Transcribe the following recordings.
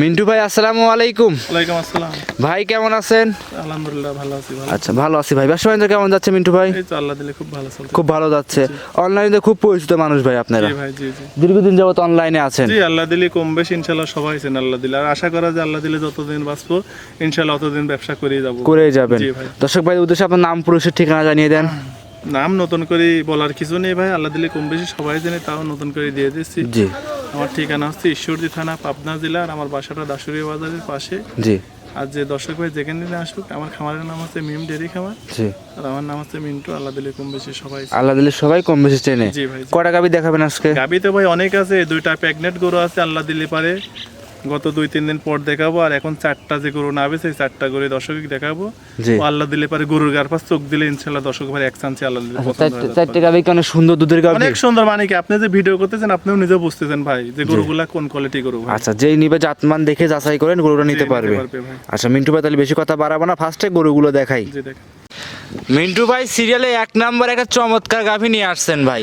মিন্টু ভাই আসসালামু আলাইকুম। ওয়ালাইকুম আসসালাম। ভাই কেমন আছেন? আলহামদুলিল্লাহ ভালো আছি ভালো। আচ্ছা ভালো আছি ভাই। ব্যবসা বাণিজ্য কেমন যাচ্ছে মিন্টু ভাই? এই তো আল্লাহ দিলে খুব ভালো চলছে। খুব ভালো যাচ্ছে। অনলাইনে খুব পরিচিত মানুষ ভাই আপনারা। জি ভাই জি জি। দীর্ঘদিন যাবত অনলাইনে আছেন। জি আল্লাহ দিলে কম বেশি ইনশাল্লাহ সবাই আছেন আল্লাহ দিলে। আর আশা করা যায় আল্লাহ দিলে যতদিন বাঁচবো ইনশাল্লাহ ততদিন ব্যবসা করেই যাব। করেই যাবেন। দর্শক ভাই উদ্দেশ্যে আপনার নাম পুরুষের ঠিকানা জানিয়ে দেন। নাম নতুন করে বলার কিছু নেই ভাই। আল্লাহ দিলে কম বেশি সবাই জানে তাও নতুন করে দিয়ে দিচ্ছি। জি। আমার ঠিকানা হচ্ছে ঈশ্বরদী থানা পাবনা জেলার আমার বাসাটা দাসুরিয়া বাজারের পাশে। জি। আর যে দর্শক ভাই যেখানে দিনে আসুক আমার খামারের নাম হচ্ছে মিম ডেরি খামার। জি। আর আমার নাম হচ্ছে মিন্টু আল্লাহ দিলে কম বেশি সবাই আল্লাহ দিলে সবাই কম বেশি চেনে। জি ভাই কটা গাবি দেখাবেন আজকে? গাবি তো ভাই অনেক আছে দুইটা প্যাগনেট গরু আছে আল্লাহ দিলে পারে। গত দুই তিন দিন পর দেখাবো আর এখন চারটা যে গরু নাবে সেই চারটা গরু দর্শক দেখাবো। আল্লাহ দিলে পারে গরুর গার পাশ চোখ দিলে ইনশাল্লাহ দর্শক ভাই এক চান্সে আল্লাহ দিলে চারটে। গাবি কি অনেক সুন্দর দুধের গাবি অনেক সুন্দর মানে কি আপনি যে ভিডিও করতেছেন আপনিও নিজে বুঝতেছেন ভাই যে গরুগুলা কোন কোয়ালিটি গরু আচ্ছা যেই নিবে জাতমান দেখে যাচাই করেন গরুটা নিতে পারবে। আচ্ছা মিন্টু ভাই তাহলে বেশি কথা বাড়াবো না ফার্স্টে গরুগুলো দেখাই। জি দেখ মিন্টু ভাই সিরিয়ালে এক নাম্বার একটা চমৎকার গাভী নিয়ে আসছেন ভাই।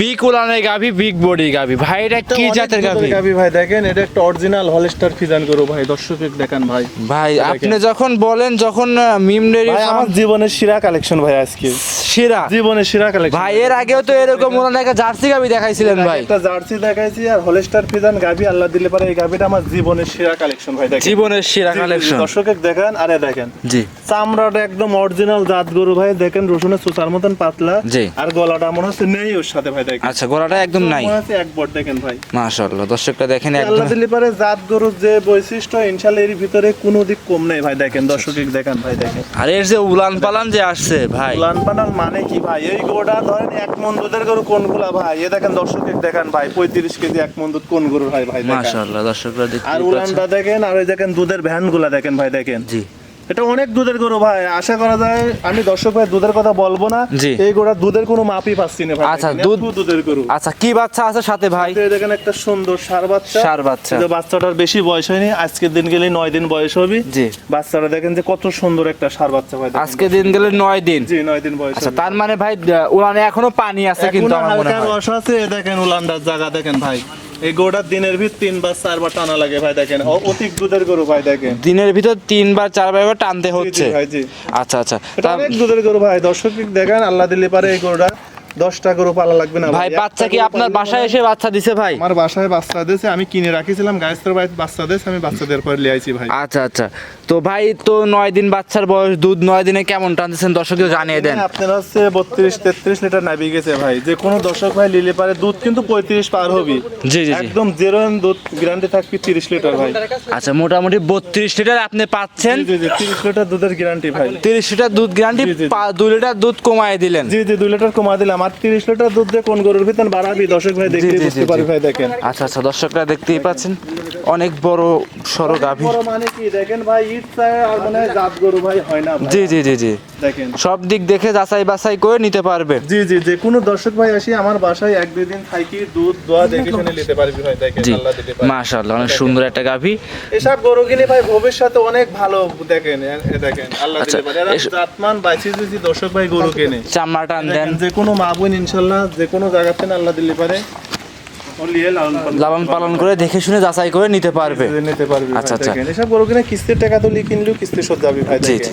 বিগ উলানের গাভী বিগ বডি গাভী। ভাই এটা কি জাতের গাভী? গাভী ভাই দেখেন এটা একটা অরিজিনাল হলস্টার ফিজান গরু ভাই দর্শক দেখেন ভাই। ভাই আপনি যখন বলেন যখন মিম ডেরি আমার জীবনের সেরা কালেকশন ভাই আজকে। শিরা জীবনের সেরা কালেকশন ভাই এর আগেও তো এরকম উলানের একটা জার্সি গাভী দেখাইছিলেন ভাই একটা জার্সি দেখাইছি আর হলস্টার ফিজান গাবি আল্লাহ দিলে পারে এই গাবিটা আমার জীবনের সেরা কালেকশন ভাই দেখেন। জীবনের জি, কালেকশন দর্শকে দেখেন আরে দেখেন। জি। চামড়াটা একদম অরিজিনাল জাত গরু ভাই দেখেন রসুনের সুতার মতন পাতলা। জি। আর গলাটা মনে হচ্ছে নেই ওর সাথে ভাই দেখেন। আচ্ছা গলাটা একদম নাই। মনে হচ্ছে এক বট দেখেন ভাই। মাশাআল্লাহ দর্শকটা দেখেন একদম। আল্লাহ দিলে পারে জাত গরুর যে বৈশিষ্ট্য ইনশাল্লাহ এর ভিতরে কোনো দিক কম নেই ভাই দেখেন। দর্শকে দেখেন ভাই দেখেন। আর এর যে উলান পালান যে আসছে ভাই। উলান পালান মানে কি ভাই? এই গোটা ধরেন এক মন দুধের গরু কোনগুলা ভাই? এ দেখেন দর্শকের দেখেন ভাই পঁয়ত্রিশ কেজি এক মন দুধ কোন গরুর হয় ভাই? মাসা মাশাআল্লাহ দর্শকরা দেখেন আর উলানটা দেখেন আর ওই দেখেন দুধের ভ্যানগুলা দেখেন ভাই দেখেন। জি। এটা অনেক দুধের গরু ভাই। আশা করা যায় আমি দর্শক ভাই দুধের কথা বলব না। এই গরুটা দুধের কোনো মাপই পাচ্ছি না ভাই। আচ্ছা, দুধ- দুধের গরু। আচ্ছা কি বাচ্চা আছে সাথে ভাই? এই দেখেন একটা সুন্দর সার বাচ্চা। ষাঁড় বাচ্চা। কিন্তু বাচ্চাটার বেশি বয়স হয়নি আজকের দিন গেলে নয় দিন বয়স হবে। জি। বাচ্চাটা দেখেন যে কত সুন্দর একটা সার বাচ্চা ভাই। আজকে দিন গেলে নয় দিন। জি নয় দিন বয়স আচ্ছা তার মানে ভাই উলানে এখনও পানি আছে কিন্তু আমার মনে হয়। আছে দেখেন উলান্ডার জায়গা দেখেন ভাই। এই গোটা দিনের ভিতর তিনবার চারবার টানা লাগে ভাই দেখেন। অ- অধিক দুধের গরু ভাই দেখেন। দিনের ভিতর তিনবার চারবার টানতে হচ্ছে। আচ্ছা আচ্ছা। অনেক দুধের গরু ভাই দর্শক দেখেন আল্লাহ দিলে পারে এই গরুটা। দশটা গরু পালা লাগবে না ভাই বাচ্চা কি আপনার বাসায় এসে বাচ্চা দিছে ভাই? আমার বাসায় বাচ্চা আমি কিনে রাখিছিলাম গায়েস্তের বাড়িতে বাচ্চা আমি বাচ্চাদের পরে লিয়ে আইছি ভাই। আচ্ছা আচ্ছা। তো ভাই তো দিন বাচ্চার বয়স দুধ দিনে কেমন টানতেছেন? দর্শককে জানিয়ে দেন। আপনার হচ্ছে বত্রিশ তেত্রিশ লিটার নাবি গেছে ভাই। যে কোনো দর্শক ভাই লিলে পারে দুধ কিন্তু পঁয়ত্রিশ পার হবি। জি জি একদম জিরো দুধ গ্যারান্টি থাকবে তিরিশ লিটার ভাই। আচ্ছা মোটামুটি বত্রিশ লিটার আপনি পাচ্ছেন। জি লিটার দুধের গ্যারান্টি ভাই। তিরিশ লিটার দুধ গ্যারান্টি। দুই লিটার দুধ কমায় দিলেন। জি জি দুই লিটার কমা দিলাম। আর লিটার দুধ দিয়ে কোন গরুর ভিতর বাড়াবি দর্শক ভাই দেখতে বুঝতে পারি ভাই দেখেন। আচ্ছা আচ্ছা দর্শকরা দেখতেই পাচ্ছেন। অনেক বড় সড়ো গাভী। বড় মানে কি দেখেন ভাই ঈদ আর মানে জাত গরু ভাই হয় না জি জি জি জি। দেখেন। সব দিক দেখে যাচাই বাছাই করে নিতে পারবে। জি জি যে কোনো দর্শক ভাই আসি আমার বাসায় এক দুই দিন থাকি দুধ দোয়া দেখে শুনে নিতে পারবি ভাই দেখেন আল্লাহ দিতে পারে। মাশাআল্লাহ অনেক সুন্দর একটা গাভী। এসব গরু কিনে ভাই ভবিষ্যতে অনেক ভালো দেখেন দেখেন আল্লাহ আচ্ছা, দিতে পারে। এরা এস- জাতমান বাইছে যদি দর্শক ভাই গরু কেনে। চামড়া টান দেন। যে কোনো মা বোন ইনশাল্লাহ যে কোনো জায়গাতে আল্লাহ দিলে পারে। লালন পালন করে দেখে শুনে যাচাই করে নিতে পারবে। নিতে পারবি আচ্ছা, আচ্ছা। আচ্ছা। এসব গরু কিনে কিস্তির টাকা তুলি কিনলেও কিস্তি শোধ যাবি ভাই জি জি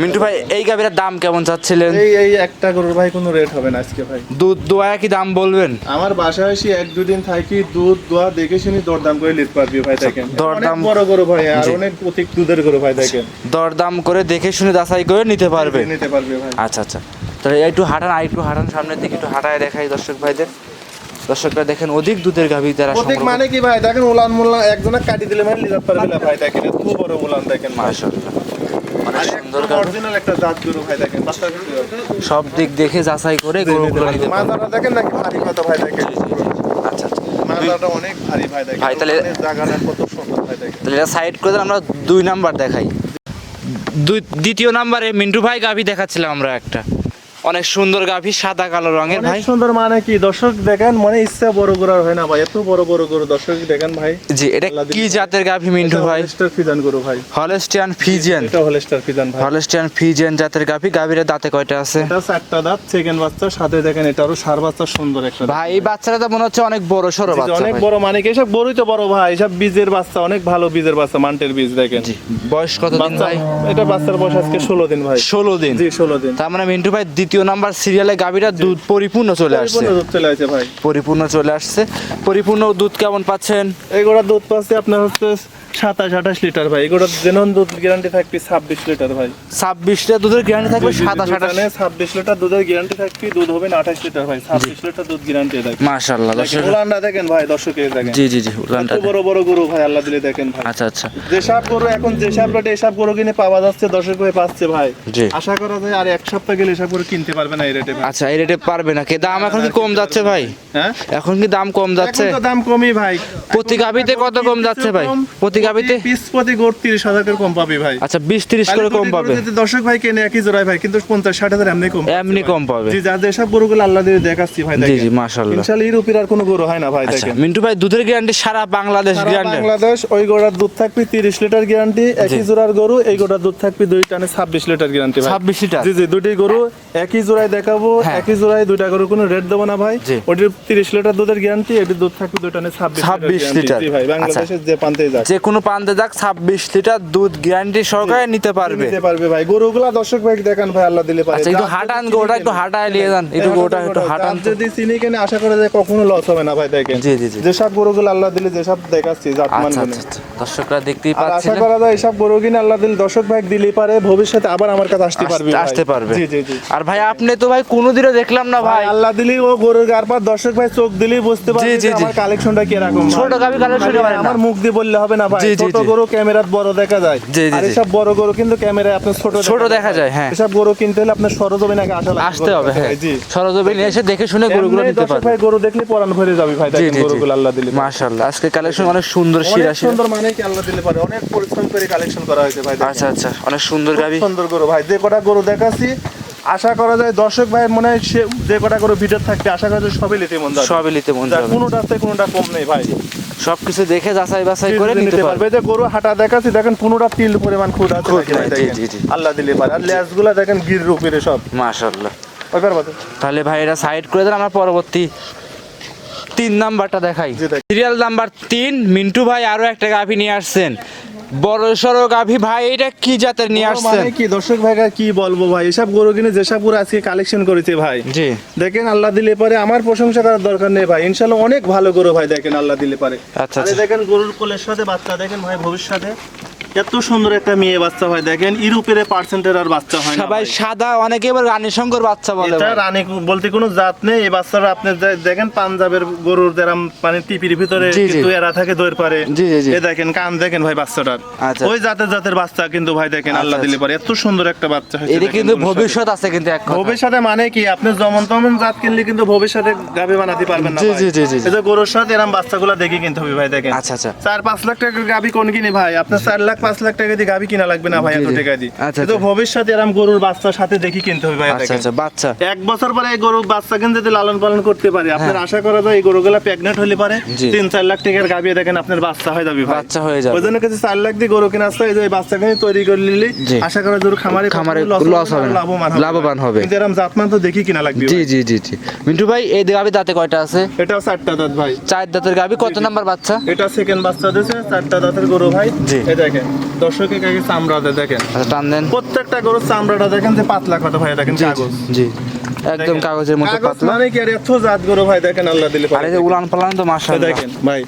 মিন্টু ভাই এই গাভীর দাম কেমন চাচ্ছিলেন? এই এই একটা গরুর ভাই কোনো রেট হবে না আজকে ভাই। দুধ দোয়া কি দাম বলবেন? আমার বাসায় এসে এক দুদিন থাকি দুধ দোয়া দেখে শুনি দরদাম করে লিখতে পারবি ভাই দেখেন। দরদাম- বড় গরু ভাই আর অনেক অধিক দুধের গরু ভাই দেখেন। দরদাম করে দেখে শুনে যাচাই করে নিতে পারবে। নিতে পারবি ভাই। আচ্ছা আচ্ছা। তাহলে একটু হাঁটান আর একটু হাঁটান সামনের দিকে একটু হাঁটায় দেখাই দর্শক ভাইদের। দর্শকরা দেখেন অধিক দুধের গাভী তারা সংগ্রহ মানে কি ভাই? দেখেন উলান মুলান একজনে কাটি দিলে মানে লিজার পারবি না ভাই দেখেন এত বড় উলান দেখেন মাশাআল্লাহ। অনেক সুন্দর অরিজিনাল একটা জাত গরু ভাই দেখেন সব দিক দেখে যাচাই করে গরুগুলো নিতে পারবে মাজাটা দেখেন নাকি ভারী কথা ভাই দেখেন। আচ্ছা আচ্ছা। অনেক ভারী ভাই দেখেন। ভাই, তাহলে- জায়গাটা কত সুন্দর ভাই দেখেন। তাহলে সাইড করে আমরা দুই নাম্বার দেখাই। দুই দ্বিতীয় নাম্বারে মিন্টু ভাই গাভী দেখাচ্ছিলাম আমরা একটা। অনেক সুন্দর গাভী সাদা কালো রঙের ভাই। সুন্দর মানে কি? দর্শক দেখেন মানে ইচ্ছা বড় গরু হয় না ভাই। এত বড় বড় গরু দর্শক দেখেন ভাই। জি এটা কি জাতের গাভী মিন্টু ভাই? হলস্টার ফিজান গরু ভাই। হলস্টিয়ান ফিজিয়ান এটা হলস্টার ফিজান ভাই। হলস্টিয়ান ফিজিয়ান জাতের গাভী গাভীর দাঁতে কয়টা আছে? এটা চারটা দাঁত সেকেন্ড বাচ্চা সাথে দেখেন এটা আরও সার বাচ্চা সুন্দর একটা ভাই এই বাচ্চাটা তো মনে হচ্ছে অনেক বড় জি, বাচ্চা অনেক বড় মানে কি? এসব বড়ই তো বড় ভাই এসব বীজের বাচ্চা অনেক ভালো বীজের বাচ্চা মান্টের বীজ দেখেন। জি বয়স কত দিন ভাই? এটা বাচ্চার বয়স আজকে ষোলো দিন ভাই। ষোলো দিন। জি ষোলো দিন। তার মানে মিন্টু ভাই দ্বিতীয় নাম্বার সিরিয়ালে গাভীরা দুধ পরিপূর্ণ চলে আসছে। চলে ভাই। পরিপূর্ণ চলে আসছে। পরিপূর্ণ দুধ কেমন পাচ্ছেন? এগুলা দুধ পাচ্ছে আপনার হচ্ছে সাতাশ আঠাশ লিটার ভাই। যেমন দুধ গ্যারান্টি থাকবে ছাব্বিশ লিটার ভাই। ছাব্বিশ লিটার দুধের গ্যারান্টি থাকবে সাতাশ আঠাশ। ছাব্বিশ লিটার দুধের গ্যারান্টি থাকবে দুধ হবে না আঠাশ লিটার ভাই। ছাব্বিশ লিটার দুধ গ্যারান্টি থাকবে। মাশাল্লাহ দর্শক উলানটা দেখেন ভাই দর্শকে দেখেন। জি জি জি উলানটা বড় বড় গরু ভাই আল্লাহ দিলে দেখেন ভাই। আচ্ছা আচ্ছা। যেসব গরু এখন যেসব রেটে এসব গরু কিনে পাওয়া যাচ্ছে দর্শক হয়ে পাচ্ছে ভাই। জি। আশা করা যায় আর এক সপ্তাহ গেলে এসব গরু কিনতে পারবে না এই রেটে আচ্ছা এই রেটে পারবে না। কে দাম এখন কি কম যাচ্ছে ভাই? হ্যাঁ? এখন কি দাম কম যাচ্ছে? এখন তো দাম কমই ভাই। প্রতি গাভীতে কত কম যাচ্ছে ভাই? প্রতি পিস প্রতি গরু তিরিশ করে কম পাবে ভাই। আচ্ছা বিশ তিরিশ করে কম পাবে। যদি দর্শক ভাই কেনে একই জোড়ায় ভাই কিন্তু পঞ্চাশ ষাট হাজার এমনি কম এমনি কম পাবে। জি যা যেসব গরুগুলো আল্লাহ দিয়ে দেখাচ্ছি ভাই দেখেন জি মাশাল্লাহ ইনশাআল্লাহ ইউরোপের আর কোনো গরু হয় না ভাই আচ্ছা দেখেন। মিন্টু ভাই দুধের গ্যারান্টি সারা বাংলাদেশ গ্যারান্টি বাংলাদেশ ওই গোড়ার দুধ থাকবে তিরিশ লিটার গ্যারান্টি একই জোড়ার গরু এই গোড়ার দুধ থাকবে দুই টানে ছাব্বিশ লিটার গ্যারান্টি ভাই। ছাব্বিশ লিটার? জি জি দুটি গরু একই জোড়ায় দেখাবো হ্যাঁ। একই জোড়ায় দুইটা গরু কোনো রেট দেবো না ভাই। ওটির তিরিশ লিটার দুধের গ্যারান্টি এটির দুধ থাকবে দুই টানে ছাব্বিশ 26 লিটার। ভাই বাংলাদেশের যে প্রান্তে যাক। যে কোনো পান্তে যাক ছাব্বিশ লিটার দুধ গ্যারান্টি সহকারে নিতে পারবে। নিতে পারবে ভাই। গরুগুলা দর্শক ভাই দেখান ভাই আল্লাহ দিলে পারে। আচ্ছা একটু হাঁটান গোটা একটু হাঁটায় নিয়ে যান। একটু হ্যাঁ, গোটা একটু হাঁটান। যদি চিনি কেনে আশা করা যায় কখনো লস হবে না ভাই দেখেন। জি, জি, জি। যেসব গরুগুলো আল্লাহ দিলে যেসব দেখাচ্ছি জাতমান আচ্ছা আচ্ছা আচ্ছা। দর্শকরা দেখতেই আর আশা করা যায় এসব গরু কিনে আল্লাহ দিলে দর্শক ভাই দিলে পারে ভবিষ্যতে আবার আমার কাছে আসতে পারবে আসতে- পারবে। জি জি জি। আর ভাই আপনি তো ভাই কোনোদিনও দেখলাম না ভাই। আল্লাহ দিলি ও গরুর গার পর দর্শক ভাই চোখ দিলেই বুঝতে পারবে যে আমার কালেকশনটা কি রকম ছোট collection খালি আমার মুখ দিয়ে বললে হবে না ভাই। ছোট গরু ক্যামেরাত বড় দেখা যায়। আর এসব বড় গরু কিন্তু ক্যামেরায় আপনার ছোট ছোট দেখা যায়, হ্যাঁ। এসব গরু কিনতে হলে আপনার সরজমিনে আগে আসা লাগবে। আসতে হবে হ্যাঁ। জি। সরজমিনে এসে দেখে শুনে গরুগুলো নিতে পারবে। ভাই গরু দেখলে পরান ভরে যাবে ভাই দেখেন গরুগুলো আল্লাহ দিলে। মাশাআল্লাহ। আজকে কালেকশন অনেক সুন্দর শিরা। সুন্দর মানে কি আল্লাহ দিলে পারে। অনেক পরিশ্রম করে কালেকশন করা হয়েছে ভাই। আচ্ছা আচ্ছা। অনেক সুন্দর গাবি। সুন্দর গরু। ভাই যে কটা গরু দেখাচ্ছি আশা করা যায় দর্শক ভাই মনে হয় সে যে কটা গরু ভিতর থাকতে আশা করা যায় সবই লিতে মন যাবে। সবই নিতে মন যাবে। কোনোটাতে কোনোটা কম নেই ভাই। সবকিছু দেখে যাচাই বাছাই করে নিতে পারবে। যে গরু হাঁটা দেখাচ্ছি দেখেন কোনোটা তিল পরিমাণ খুদ আছে। আল্লাহ দিলে পারে। আর লেজগুলা দেখেন গির রূপের সব। মাশাআল্লাহ। তাহলে ভাই এটা সাইড করে দেন আমরা পরবর্তী তিন নাম্বারটা দেখাই। সিরিয়াল নাম্বার তিন মিন্টু ভাই আরও একটা গাভী নিয়ে আসছেন। বড় সড়ো গাভী ভাই এটা কি জাতের নিয়ে আসছেন মানে কি দর্শক ভাই কি বলব ভাই? এসব গরু কিনে যেসব গরু আজকে কালেকশন করেছে ভাই। জি। দেখেন আল্লাহ দিলে পারে আমার প্রশংসা করার দরকার নেই ভাই। ইনশাল্লাহ অনেক ভালো গরু ভাই দেখেন আল্লাহ দিলে পারে। আচ্ছা, আচ্ছা। দেখেন গরুর কোলের সাথে বাচ্চা দেখেন ভাই ভবিষ্যতে। এত সুন্দর একটা মেয়ে বাচ্চা ভাই দেখেন ইউরোপের পার্সেন্টের আর বাচ্চা হয় না সবাই ভাই। সাদা অনেকে এবার রানী শঙ্কর বাচ্চা বলে এটা রানী বলতে কোনো জাত নেই এই বাচ্চাটা আপনি দেখেন পাঞ্জাবের গরুর যেরকম মানে টিপির ভিতরে। কিন্তু এরা থাকে দইর পারে জি, জি, জি। এ দেখেন কান দেখেন ভাই বাচ্চাটার আচ্ছা। ওই জাতের জাতের বাচ্চা কিন্তু ভাই দেখেন আল্লাহ আচ্ছা, দিলে পারে এত সুন্দর একটা বাচ্চা হয়েছে দেখেন কিন্তু ভবিষ্যৎ আছে কিন্তু এক। ভবিষ্যতে মানে কি আপনি যেমন তমন জাত কিনলে কিন্তু ভবিষ্যতে গাভী বানাতে পারবেন না জি, জি, জি। এই যে গরুর সাথে এরকম বাচ্চাগুলো দেখে কিন্তু ভাই দেখেন আচ্ছা আচ্ছা চার পাঁচ লাখ টাকার গাবি কোন কিনে ভাই আপনার চার লাখ পাঁচ লাখ টাকা দিয়ে গাভী কিনা লাগবে না ভাই এত টাকা দিয়ে। আচ্ছা, কিন্তু আচ্ছা। ভবিষ্যতে এরকম গরুর বাচ্চার সাথে দেখি কিনতে হবে ভাই আচ্ছা আচ্ছা বাচ্চা। এক বছর পরে এই গরু বাচ্চা কিনে যদি লালন পালন করতে পারে। আপনার আশা করা যায় এই গরুগুলা প্রেগনেন্ট হলে পারে। হ্যাঁ। তিন চার লাখ টাকার গাভী দেখেন আপনার বাচ্চা হয়ে যাবে বাচ্চা হয়ে যাবে। ওই জন্য কিছু চার লাখ দিয়ে গরু কিনে আসতে হয়, এই যে বাচ্চা কিনে তৈরি করে নিলে আশা করা যায় খামারে খামারে loss হবে না, লাভবান হবে। কিন্তু এরকম জাতমান তো দেখি কিনা লাগবে জি জি জি জি। মিন্টু ভাই এই গাভী দাঁতে কয়টা আছে? এটাও চারটা দাঁত ভাই। চার দাঁতের গাভী কত নাম্বার বাচ্চা? এটা সেকেন্ড বাচ্চা দিয়েছে চারটা দাঁতের গরু ভাই। জি। এই দেখেন। দর্শকে কাছে চামড়াটা দেখেন। আচ্ছা টান দেন। প্রত্যেকটা গরুর চামড়াটা দেখেন যে পাতলা কত ভাইয়া দেখেন কাগজ। জি। একদম কাগজের মতো পাতলা। মানে কি আর এত জাত গরু ভাই দেখেন আল্লাহ দিলে আর এই যে উলান পালান তো মাশাআল্লাহ। দেখেন ভাই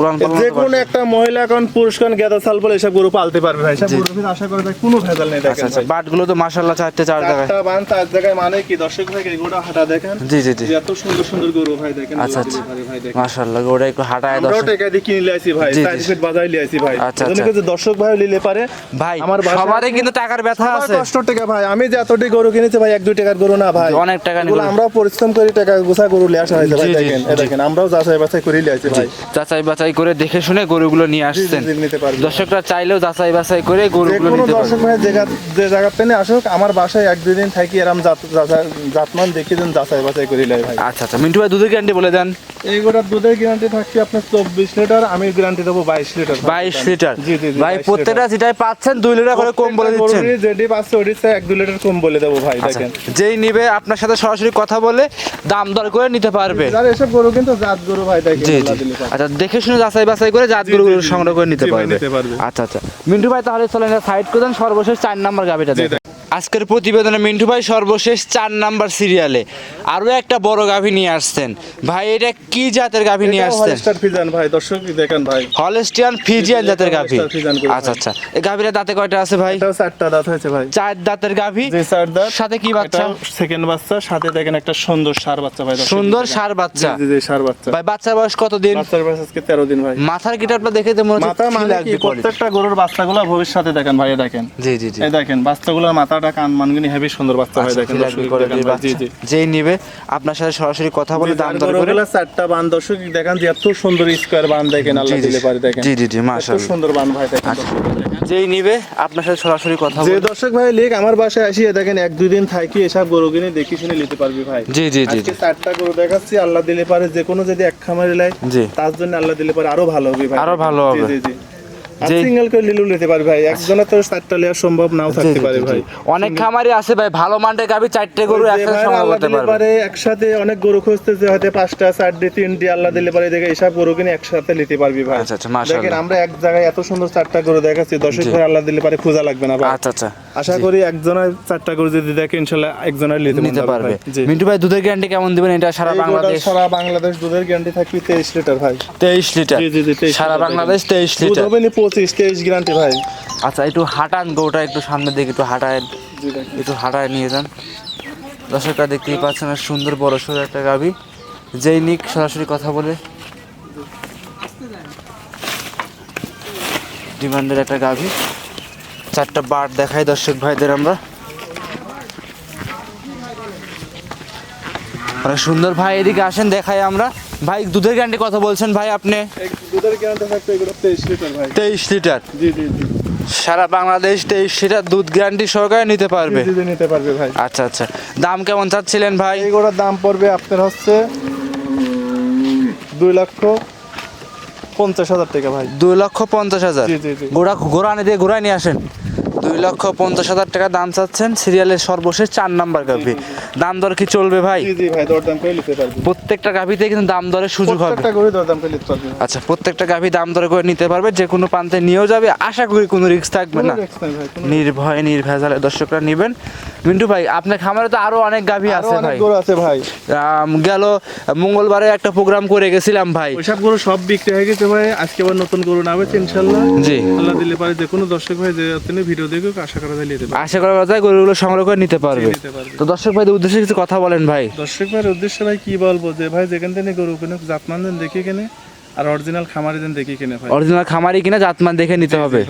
উলান পালান যে কোনো একটা মহিলা কোন পুরুষ কোন গেদা সাল বলে এসব গরু পালতে পারবে ভাই। সব। গরু আশা করা যায় কোনো ভেজাল নেই আচ্ছা দেখেন আচ্ছা ভাই। বাটগুলো তো মাশাআল্লাহ চারটে চার জায়গায়। চারটা বান চার জায়গায় মানে কি? দর্শক ভাই এগুলো হাঁটা দেখেন। জি জি জি। এত সুন্দর সুন্দর গরু ভাই দেখেন আচ্ছা আচ্ছা। ভাই দেখেন। মাশাআল্লাহ ওটা একটু হাঁটায় দর্শক। টাকা দিয়ে কিনে লিয়েছি ভাই জি। ফিট বাজাই লিয়েছি ভাই। আচ্ছা, আচ্ছা। দর্শক ভাই নিলে পারে। ভাই আমার সবারই কিন্তু টাকার ব্যথা আছে। কষ্ট টাকা ভাই। আমি যে এতটি গরু কিনেছি ভাই এক দুই টাকার গরু না ভাই। অনেক অনেক টাকা নিয়ে আমরাও পরিশ্রম করি টাকা গোছা গরু লিয়ে আসা হয়েছে ভাই দেখেন দেখেন আমরাও যাচাই বাছাই করে লিয়ে আসি ভাই। যাচাই বাছাই করে দেখে শুনে গরুগুলো নিয়ে আসছেন। দর্শকরা চাইলেও যাচাই বাছাই করে গরুগুলো নিতে দর্শক ভাই যে যে জায়গা পেনে আসুক আমার বাসায় এক দুই দিন থাকি এরম জাতমান দেখি দিন যাচাই বাছাই করে লাই ভাই। আচ্ছা আচ্ছা মিন্টু ভাই দুধের গ্যারান্টি বলে দেন। এই দুধের গ্যারান্টি থাকছে আপনার চব্বিশ লিটার আমি গ্যারান্টি দেবো বাইশ লিটার। বাইশ লিটার? ভাই প্রত্যেকটা যেটাই পাচ্ছেন দুই লিটার করে কম বলে দিচ্ছেন। যেটি পাচ্ছে চেয়ে এক দুই লিটার কম বলে দেবো ভাই আচ্ছা, দেখেন। যেই নিবে আপনার সাথে সরাসরি কথা বলে দাম দর করে নিতে পারবে। যার এসব গরু কিন্তু জাত গরু ভাই দেখেন জি জি। আচ্ছা দেখে শুনে যাচাই বাছাই করে জাত গরু সংগ্রহ করে নিতে পারবে। আচ্ছা আচ্ছা। মিন্টু ভাই তাহলে চলেন সাইড করে দেন সর্বশেষ চার নাম্বার গাভীটা দেখেন। আজকের প্রতিবেদনে মিন্টু ভাই সর্বশেষ চার নাম্বার সিরিয়ালে। আরও একটা বড় গাভী নিয়ে আসছেন। ভাই এটা কি জাতের গাভী নিয়ে আসছেন? ফিজান ভাই দর্শক দেখেন ভাই। হলস্টিয়ান ফিজিয়ান জাতের গাভী। আচ্ছা আচ্ছা। এই গাভীরা দাঁতে কয়টা আছে ভাই? চারটা দাঁত হয়েছে ভাই। চার দাঁতের গাভী? যে চার দাঁত। সাথে কি বাচ্চা? সেকেন্ড বাচ্চা সাথে দেখেন একটা সুন্দর সার বাচ্চা ভাই সুন্দর সার বাচ্চা। জি জি সার বাচ্চা। ভাই বাচ্চার বয়স কতদিন? বাচ্চার বয়স আজকে তেরো দিন ভাই। মাথার গিটারটা দেখে তো মনে হচ্ছে মাথা মানে কি? প্রত্যেকটা গরুর বাচ্চাগুলো ভবিষ্যতে দেখেন ভাই দেখেন। জি জি জি। এই দেখেন বাচ্চাগুলোর কান মানগুনি হেভি সুন্দর বাচ্চা দেখেন দর্শক বিপরীত দেখেন ভাই, জি জি। যেই নিবে আপনার সাথে সরাসরি কথা বলে দাম দর করে চারটা বান দর্শক দেখেন যে এত সুন্দর স্কোয়ার বান দেখেন আল্লাহ। দিলে পারে দেখেন। জি জি জি মাশাআল্লাহ। সুন্দর বান ভাই দেখেন আচ্ছা। যেই নিবে আপনার সাথে সরাসরি কথা যে দর্শক ভাই লিখ আমার বাসায় আসিয়ে দেখেন এক দুই দিন থাকি এসব গরু কিনে দেখি শুনে নিতে পারবি ভাই। জি জি জি আজকে চারটা গরু দেখাচ্ছি আল্লাহ দিলে পারে যে কোনো যদি এক খামারে লাই তার জন্য আল্লাহ দিলে পারে আরও ভালো হবে ভাই। আরও ভালো হবে। জি জি। সিঙ্গেল করে লিলু নিতে পারবে ভাই। একজনের তো চারটা লেয়ার সম্ভব নাও থাকতে পারে ভাই। অনেক খামারি আছে ভাই ভালো মানের গাবি চারটে গরু একসাথে সংগ্রহ করতে পারে একসাথে অনেক গরু খুঁজতেছে হয়তো পাঁচটা চারটে তিনটি আল্লাহ দিলে পারে দেখে এসব গরু কিনে একসাথে নিতে পারবি ভাই। আচ্ছা, আচ্ছা, মাশাআল্লাহ। দেখেন আমরা এক জায়গায় এত সুন্দর চারটা গরু দেখাচ্ছি দশ করে আল্লাহ দিলে পারে খোঁজা লাগবে না ভাই। আচ্ছা আচ্ছা। আশা করি একজনের চারটা গরু যদি দেখে ইনশাল্লাহ একজনের নিতে নিতে পারবে। মিন্টু ভাই দুধের গ্যারান্টি কেমন দিবেন? এটা সারা বাংলাদেশ সারা বাংলাদেশ দুধের গ্যারান্টি থাকবে তেইশ লিটার ভাই। তেইশ লিটার? জি জি জি 23 সারা বাংলাদেশ দেখেন। তেইশ দুধ লিটার। হবে না পঁচিশ তেইশ গ্যারান্টি ভাই। আচ্ছা একটু হাঁটান গরুটা একটু সামনের দিকে একটু হাঁটায় একটু হাঁটায় নিয়ে যান। দর্শকরা দেখতেই পাচ্ছেন আর সুন্দর বড় সড়ো একটা গাবি যেই নিক সরাসরি কথা বলে। ডিমান্ডের একটা গাভি। চারটা বার দেখাই দর্শক ভাইদের আমরা। অনেক সুন্দর ভাই এদিকে আসেন দেখাই আমরা। ভাই দুধের গ্যারান্টি কথা বলছেন ভাই আপনি? দুধের তেইশ লিটার ভাই। তেইশ লিটার? জি জি জি। সারা বাংলাদেশ তেইশ লিটার দুধ গ্যারান্টি সহকারে নিতে পারবে? নিতে পারবে ভাই। আচ্ছা আচ্ছা। দাম কেমন চাচ্ছিলেন ভাই? এই গোটার দাম পড়বে আপনার হচ্ছে দুই লক্ষ পঞ্চাশ হাজার টাকা ভাই। দুই লক্ষ পঞ্চাশ হাজার। গোড়া গোড়া দিয়ে ঘোরায় নিয়ে আসেন। দুই লক্ষ পঞ্চাশ হাজার টাকা দাম চাচ্ছেন সিরিয়ালের সর্বশেষ চার নাম্বার গাভি। দাম দর কি চলবে ভাই? প্রত্যেকটা গাভিতে কিন্তু দাম দরের সুযোগ হবে। আচ্ছা প্রত্যেকটা গাভি দাম দরে করে নিতে পারবে যে কোনো প্রান্তে নিয়েও যাবে। আশা করি কোনো রিস্ক থাকবে না। নির্ভয় নির্ভেজালে দর্শকরা নেবেন। মিন্টু ভাই আপনার খামারে তো আরও অনেক গাভি আছে ভাই। গরু আছে ভাই। গেল মঙ্গলবারে একটা প্রোগ্রাম করে গেছিলাম ভাই। ওইসব গরু সব বিক্রি হয়ে গেছে ভাই আজকে আবার নতুন গরু নামে ইনশাল্লাহ। জি। আল্লাহ দিলে পারে যে কোনো দর্শক ভাই যে তিনি ভিডিও দেখুক আশা করা যায় নিতে পারে আশা করা যায় গরুগুলো সংগ্রহ করে নিতে পারবে। তো দর্শক ভাইদের উদ্দেশ্যে কিছু কথা বলেন ভাই। দর্শক ভাইয়ের উদ্দেশ্যে ভাই কি বলব যে ভাই যেখান থেকে গরু কিনে জাতমান দেখে কিনে। আর অরিজিনাল খামারি দেন দেখে কিনে ভাই। অরিজিনাল খামারি কিনা জাতমান দেখে নিতে হবে।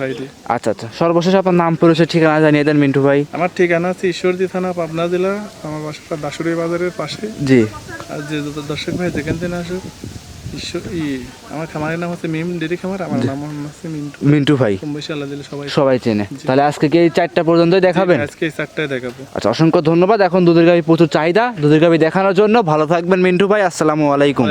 আচ্ছা আচ্ছা। সর্বশেষ আপনার নাম পরিচয় ঠিকানা জানিয়ে দেন মিন্টু ভাই। আমার ঠিকানা আছে ঈশ্বরদী থানা পাবনা জেলা আমার বাসাটা দাসুরি বাজারের পাশে। জি। আর যে দর্শক ভাই যেখান থেকে আসুক আমার খামারের নাম হচ্ছে মিম ডেরি খামার আমার নাম হচ্ছে মিন্টু মিন্টু ভাই। সবাই সবাই চেনে। তাহলে আজকে কি এই চারটা দেখাবেন? আজকে এই চারটায় দেখাবো। আচ্ছা অসংখ্য ধন্যবাদ। এখন দুধের গাভি প্রচুর চাহিদা। দুধের গাভি দেখানোর জন্য ভালো থাকবেন মিন্টু ভাই। আসসালামু আলাইকুম।